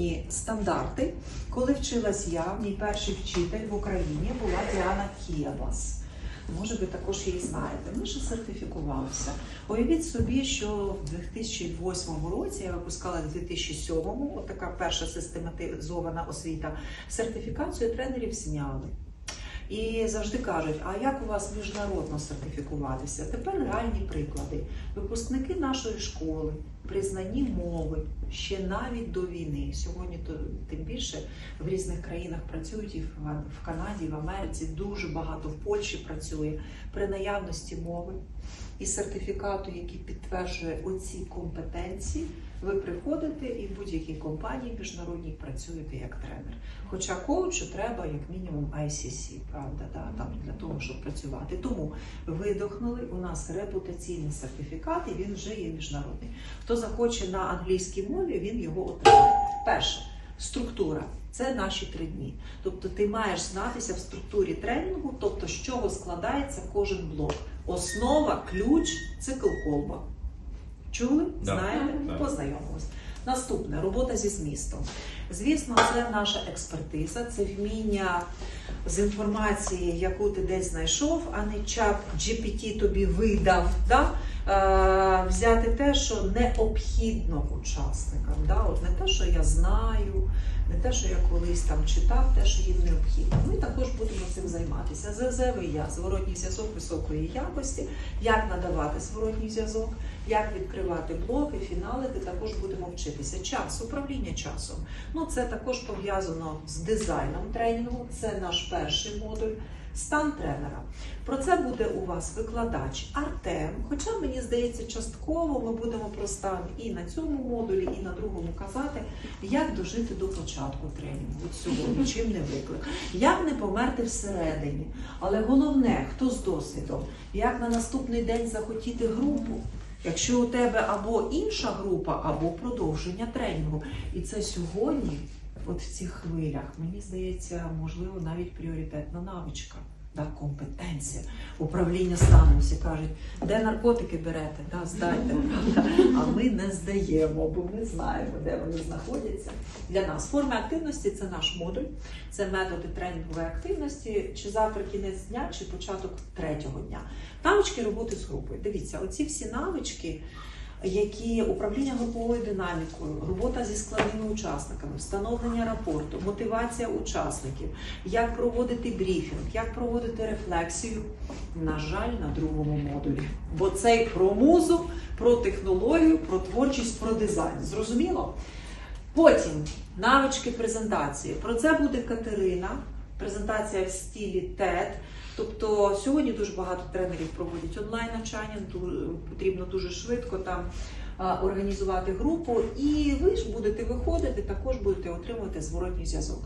міжнародні стандарти. Коли вчилась я, мій перший вчитель в Україні була Діана Кіабас. Може, ви також її знаєте. Ми ж сертифікувалися. Уявіть собі, що в 2008 році я випускала в 2007-му, от така перша систематизована освіта, сертифікацію тренерів зняли. І завжди кажуть, а як у вас міжнародно сертифікуватися? Тепер реальні приклади. Випускники нашої школи при знанні мови ще навіть до війни. Сьогодні то тим більше в різних країнах працюють і в Канаді, і в Америці дуже багато в Польщі працює при наявності мови і сертифікату, який підтверджує оці компетенції. Ви приходите і в будь-якій компанії міжнародній працюєте як тренер. Хоча коучу треба як мінімум ICC, правда, да, там для того, щоб працювати. Тому видохнули у нас репутаційний сертифікат, і він вже є міжнародний. Хто захоче на англійській мові, він його отримає. Перше структура. Це наші три дні. Тобто ти маєш знатися в структурі тренінгу, тобто з чого складається кожен блок. Основа, ключ, цикл колба. Чули? Да. Знаєте? Да. Познайомились. Наступне робота зі змістом. Звісно, це наша експертиза, це вміння з інформації, яку ти десь знайшов, а не чат GPT тобі видав. Да? Е, взяти те, що необхідно учасникам. Да? От не те, що я знаю, не те, що я колись там читав, те, що їм необхідно. Ми цим займатися. ЗЗВ я, зворотній зв'язок високої якості, як надавати зворотній зв'язок, як відкривати блоки, фіналити, також будемо вчитися. Час, управління часом. Ну, це також пов'язано з дизайном тренінгу. Це наш перший модуль. Стан тренера. Про це буде у вас викладач Артем. Хоча мені здається, частково ми будемо про стан і на цьому модулі, і на другому казати, як дожити до початку тренінгу. Сьогодні, чим не виклик, як не померти всередині. Але головне, хто з досвідом, як на наступний день захотіти групу. Якщо у тебе або інша група, або продовження тренінгу. І це сьогодні, от в цих хвилях, мені здається, можливо, навіть пріоритетна навичка. Да, компетенція, управління станом. Всі кажуть, де наркотики берете, да, здайте. А ми не здаємо, бо ми знаємо, де вони знаходяться. Для нас форми активності це наш модуль, це методи тренінгової активності, чи завтра кінець дня, чи початок третього дня. Навички роботи з групою. Дивіться, оці всі навички, які управління груповою динамікою, робота зі складними учасниками, встановлення рапорту, мотивація учасників, як проводити брифінг, як проводити рефлексію. На жаль, на другому модулі. Бо цей про музу, про технологію, про творчість, про дизайн. Зрозуміло? Потім навички презентації. Про це буде Катерина. Презентація в стілі TED. Тобто сьогодні дуже багато тренерів проводять онлайн навчання, ду- потрібно дуже швидко там організувати групу, і ви ж будете виходити, також будете отримувати зворотній зв'язок.